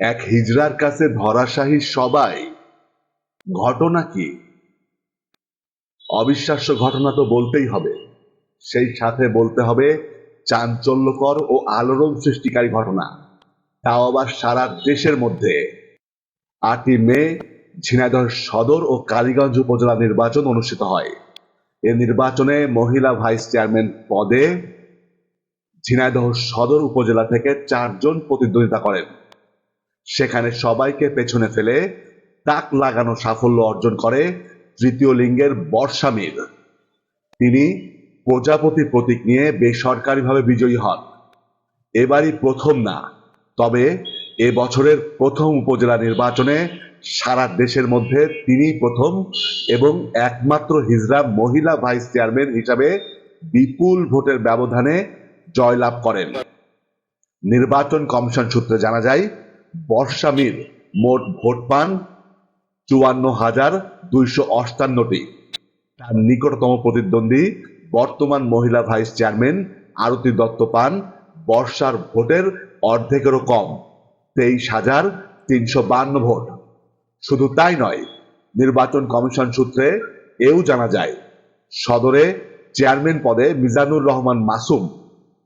এক হিজড়ার কাছে ধরাশাহী সবাই, ঘটনা কি? অবিশ্বাস্য ঘটনা তো বলতেই হবে। সেই সাথে বলতে হবে, চাঞ্চল্যকর ও আলোড়ন সৃষ্টিকারী ঘটনা। তাও আবার সারা দেশের মধ্যে। আটই মে, ঝিনাইদহ সদর ও কালীগঞ্জ উপজেলা নির্বাচন অনুষ্ঠিত হয়। এ নির্বাচনে মহিলা ভাইস চেয়ারম্যান পদে ঝিনাইদহ সদর উপজেলা থেকে চারজন প্রতিদ্বন্দ্বিতা করেন। সেখানে সবাইকে পেছনে ফেলে তাক লাগানো সাফল্য অর্জন করে তৃতীয় লিঙ্গের বর্ষামীর তিনি প্রজাপতি প্রতীক নিয়ে বেসরকারিভাবে বিজয়ী হন। এবারই প্রথম না, তবে এ বছরের প্রথম উপজেলা নির্বাচনে সারা দেশের মধ্যে তিনি প্রথম এবং একমাত্র হিজরা মহিলা ভাইস চেয়ারম্যান হিসাবে বিপুল ভোটের ব্যবধানে জয়লাভ করেন। নির্বাচন কমিশন সূত্রে জানা যায় বর্ষা মীর মোট ভোট পান চুয়ান্ন হাজার দুইশো অষ্টান্নটি। তার নিকটতম প্রতিদ্বন্দ্বী বর্তমান মহিলা ভাইস চেয়ারম্যান আরতি দত্ত পান বর্ষার ভোটের অর্ধেকেরও কম, তেইশ হাজার তিনশো বান্ন ভোট। শুধু তাই নয়, নির্বাচন কমিশন সূত্রে এও জানা যায়, সদরে চেয়ারম্যান পদে মিজানুর রহমান মাসুম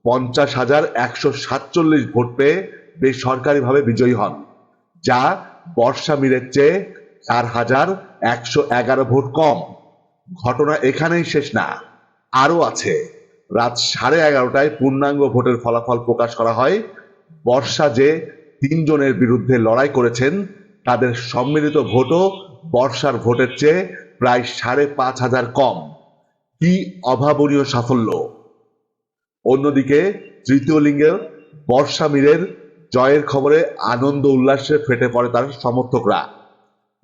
পঞ্চাশ হাজার একশো সাতচল্লিশ ভোট পেয়ে বেসরকারিভাবে বিজয়ী হন, যা বর্ষা মীরের চেয়ে চার হাজার একশো এগারো ভোট কম। ঘটনা এখানেই শেষ না। আরও আছে, রাত সাড়ে এগারোটায় পূর্ণাঙ্গ ভোটের ফলাফল প্রকাশ করা হয়। বর্ষা যে তিনজনের বিরুদ্ধে লড়াই করেছেন, তাদের সম্মিলিত ভোটও বর্ষার ভোটের চেয়ে প্রায় সাড়ে পাঁচ হাজার কম। কি অভাবনীয় সাফল্য! অন্যদিকে তৃতীয় লিঙ্গের বর্ষা মীরের জয়ের খবরে আনন্দ উল্লাসে ফেটে পড়ে তার সমর্থকরা।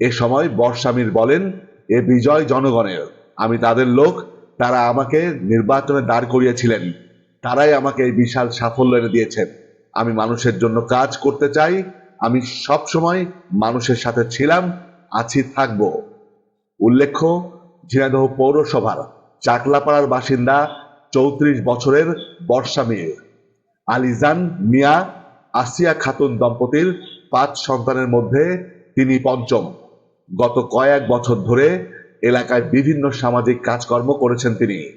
এ সময় বর্ষামীর বলেন, এ বিজয় জনগণের। আমি তাদের লোক, তারা আমাকে নির্বাচনে দাঁড় করিয়েছিলেন। তারাই আমাকে এই বিশাল সাফল্য এনে দিয়েছেন। আমি মানুষের জন্য কাজ করতে চাই। আমি সব সময় মানুষের সাথে ছিলাম, আছি, থাকব। উল্লেখ্য, ঝিনাইদহ পৌরসভার চাকলাপাড়ার বাসিন্দা চৌত্রিশ বছরের বর্ষা মেয়ে আলিজান মিয়া আসিয়া খাতুন দম্পতির পাঁচ সন্তানের মধ্যে তিনি পঞ্চম। গত কয়েক বছর ধরে এলাকায় বিভিন্ন সামাজিক কাজকর্ম করেছেন তিনি।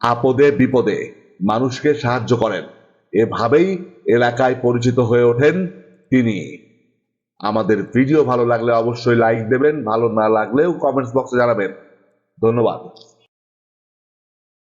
আপদে বিপদে মানুষকে সাহায্য করেন। এভাবেই এলাকায় পরিচিত হয়ে ওঠেন তিনি। আমাদের ভিডিও ভালো লাগলে অবশ্যই লাইক দেবেন, ভালো না লাগলেও কমেন্টস বক্সে জানাবেন। ধন্যবাদ।